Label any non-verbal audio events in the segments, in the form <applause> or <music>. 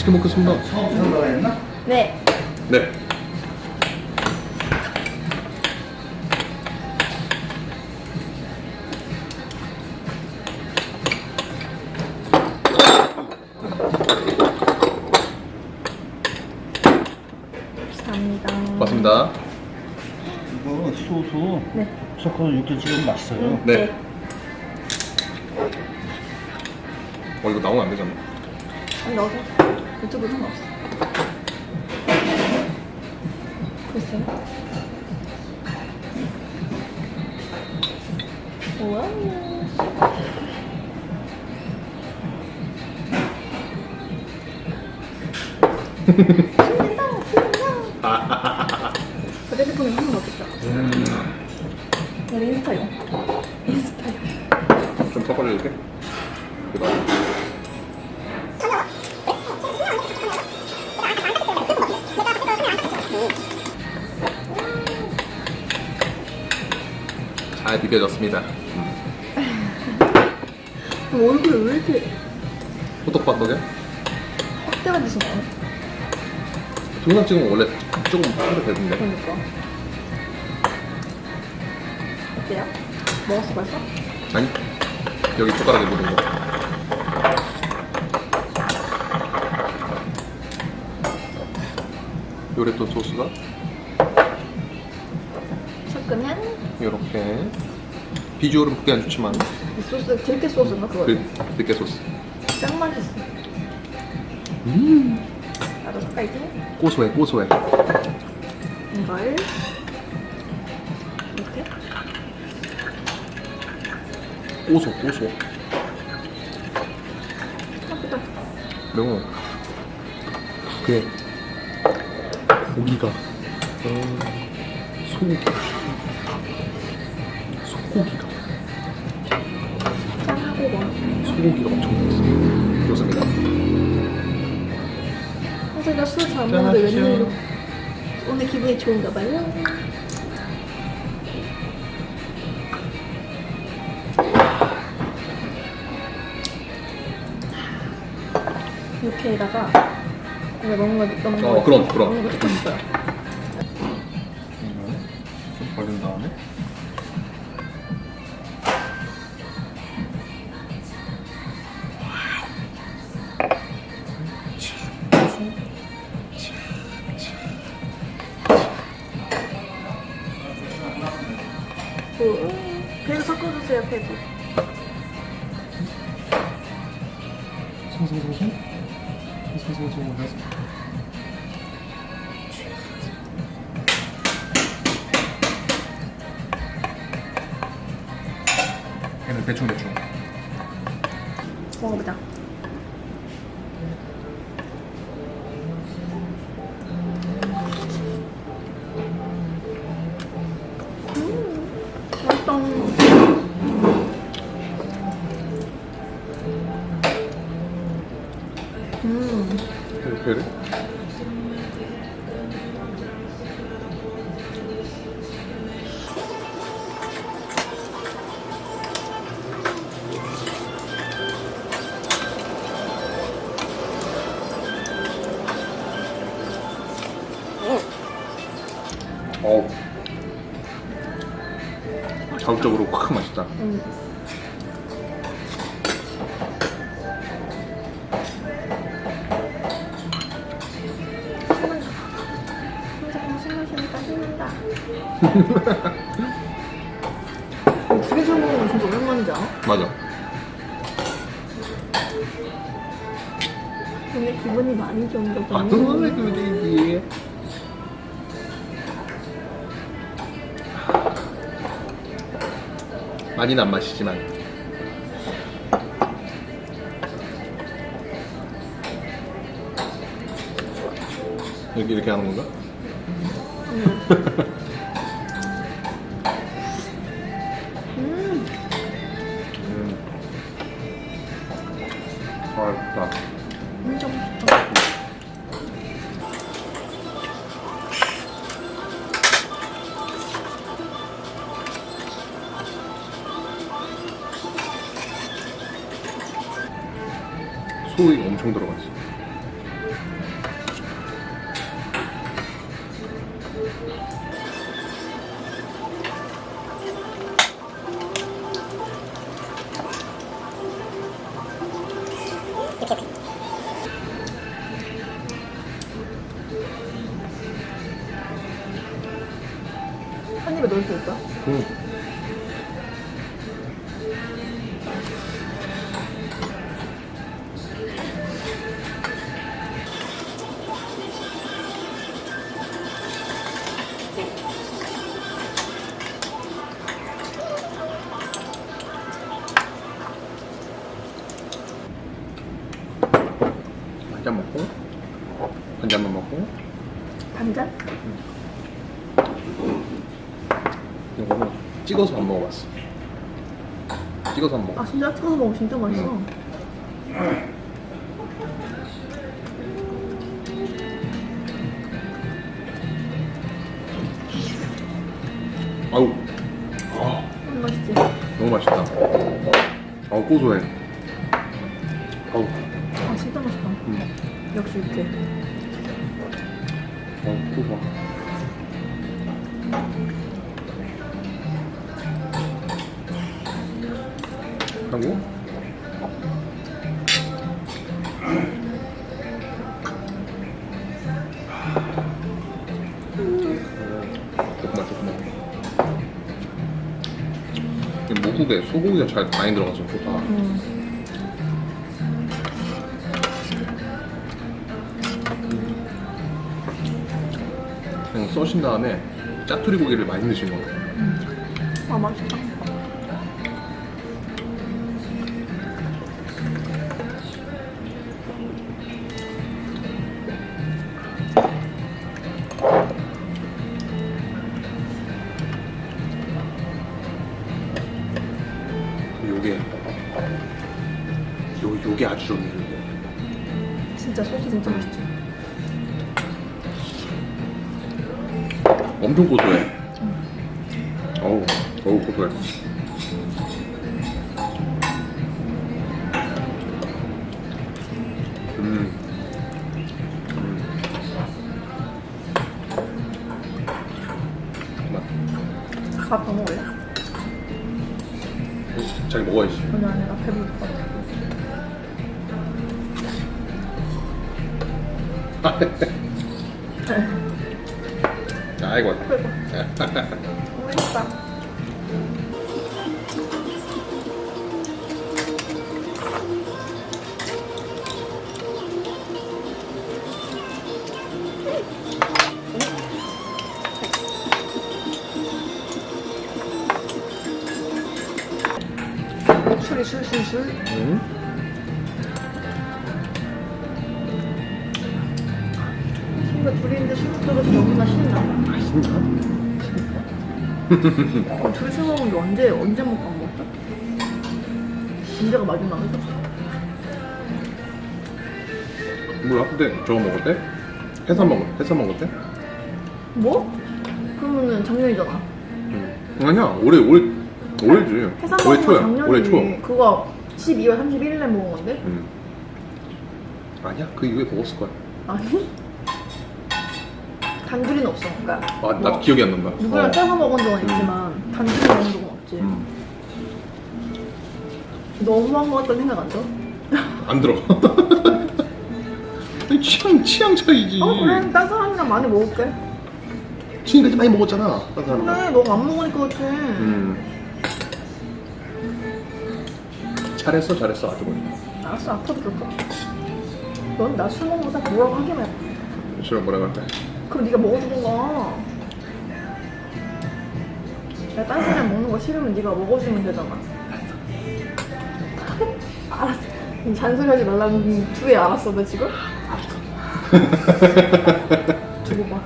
맛있게 먹겠습니다. 처음 생각을 했나? 네. 네. 감사합니다. 맞습니다. 이거 소스 네. 섞어서 육수 찍으면 맛있어요. 네. 어 이거 나오면 안 되잖아. 아니, 넣어서. 유튜브 상관없어. 글쎄요. 우와. 신난다, 신난다. 넣겠다. 인스타용. 인스타용. 좀 섞어줄게. 잘 비벼졌습니다. 얼굴이 왜 이렇게 호떡밥떡에 확대가 되신 거야? 동영상 찍으면 원래 조금 하도 되던데. 그러니까. 어때요? 먹었어 벌써? 아니 여기 젓가락에 묻은 거. 요레또 소스가 섞으면 이렇게 비주얼은 그렇게 안 좋지만 이 소스 들깨 소스인가 그거? 그 들깨 소스 짱 맛있어. 음 나도 섞어야지. 고소해 고소해 이걸 이렇게 고소 고소. 매워 그게 고기가 어, 소 소고기가 짠하고 뭐. 소고기가 엄청 맛있어 좋습니다 사실 나술잘 먹는데 짠하시죠. 웬일로 오늘 기분이 좋은가 봐요. 육회에다가 이거 먹는 거 먹는 거 어, 그럼, 그럼. 조금 있어요. 배도. 송송송송 송송송송 해서 얘는 대충 대충 먹어보자. 자극적으로 확 맛있다 음. 사 먹는 거 진짜 오랜만이지 않아? 맞아 근데 기분이 많이 좋은가 아 보네. 너무 그러지 많이는 안 마시지만 여기 이렇게 하는 건가? 음, 음. 아, 맛있다. 진짜 맛있다. 소고기가 엄청 들어가 있어. 먹어봤어. 찍어서 안 먹어. 아 진짜 찍어서 먹으면 진짜 맛있어. 아우, 아, 음, 맛있지? 너무 맛있다. 아우 고소해. 하고 조금만 조금만 이 무국에 소고기가 잘 많이 들어가서 좋다 음. 그냥 써신 다음에 짜투리 고기를 많이 넣으신 거 같아요 아 맛있다. 요, 요게 아주 좋네 요게 진짜 소스 진짜 맛있지? 엄청 고소해 어우 어우 고소해 음. 음. 맛. 밥 더 먹을래? 자기 먹어야지 아니 아니 나 배부를 것 같아. 아이고 맛있다. 술이 술술술 음. 들어서 너무나 신나 아 진짜? 어, 술 먹은 게 언제 언제 먹고 안 먹었다? 언제가 마지막이죠? 몰라 근데 저거 먹을 때? 해삼 먹을 해삼 먹을 때? 뭐? 그러면은 작년이잖아. 응. 아니야 올해 올해 올해지 해산 올해 먹은 거 초야 작년이지. 올해 초 그거 12월 31일에 먹은 건데? 응. 아니야 그 이후에 먹었을 거야 아니? 단둘이는 없어. 그러니까 아 나도 뭐 기억이 안 난다 누구랑 어. 떼서 먹은 적은 있지만 단둘이 먹은 적은 없지. 음. 너무한 것 같다는 생각 안 들어? 안 들어 <laughs> 아니, 취향 취향 차이지 어 그래 딴 사람이랑 많이 먹을게. 지금까지 많이 먹었잖아 다른 사람은 근데 너가 안 먹으니까 그렇지. 음. 잘했어 잘했어 아주 그냥 알았어 아파도 좋다. 넌나 술 먹는 거다 뭐라고 하기만 해. 싫어 뭐라고 할까 그럼 네가 먹어주는 거. 내가 딴 사람 먹는 거 싫으면 네가 먹어주면 되잖아. <laughs> 알았어. 잔소리하지 말라는 두에 알았어 너 지금? <laughs> 두고 봐.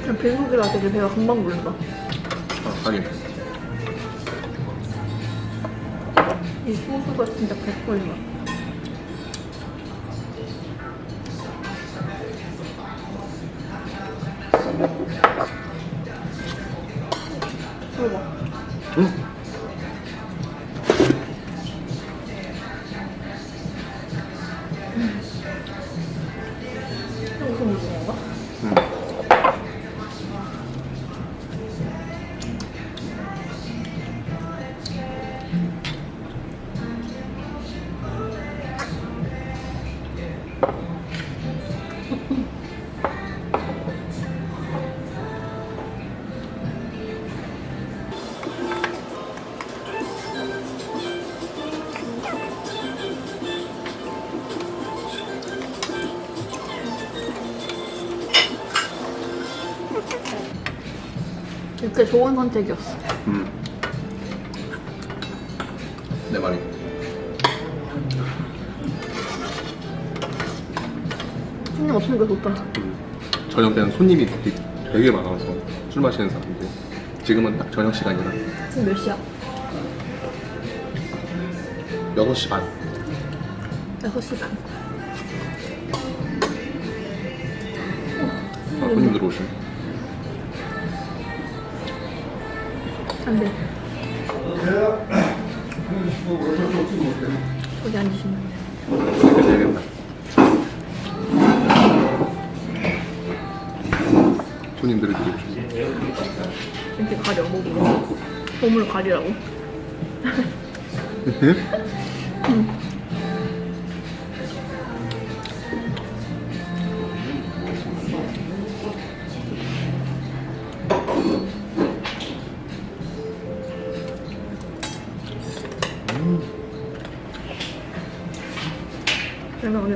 그냥 배고기라 되게 배가 금방 부른다. 아 하긴 이 소스가 진짜 백골이야 응? 이렇게 좋은 선택이었어. 음. 내 말이. 손님 없으니까 좋다. 음. 저녁 때는 손님이 되게, 되게 많아서 술 마시는 사람들. 지금은 딱 저녁 시간이라 지금 몇 시야? 6시 반. 6시 반. 아, 손님 들어오시면. 안 돼. 거기 앉으시면. 손님들이 들어오시면. 이렇게 가려, 목으로. 몸을 가리라고. 그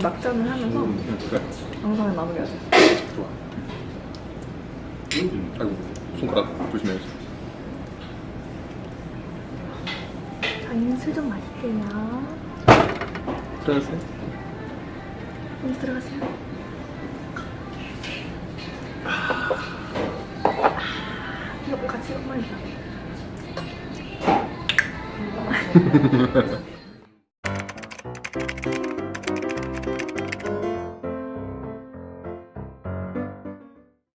막장을 하면서 음. 영상을 마무리하자. 좋아. 아이고, 손가락 조심해야지. 저희는 술좀 마실게요. 들어가세요. 먼저 들어가세요. 이거 같이 한번 해줘. <laughs>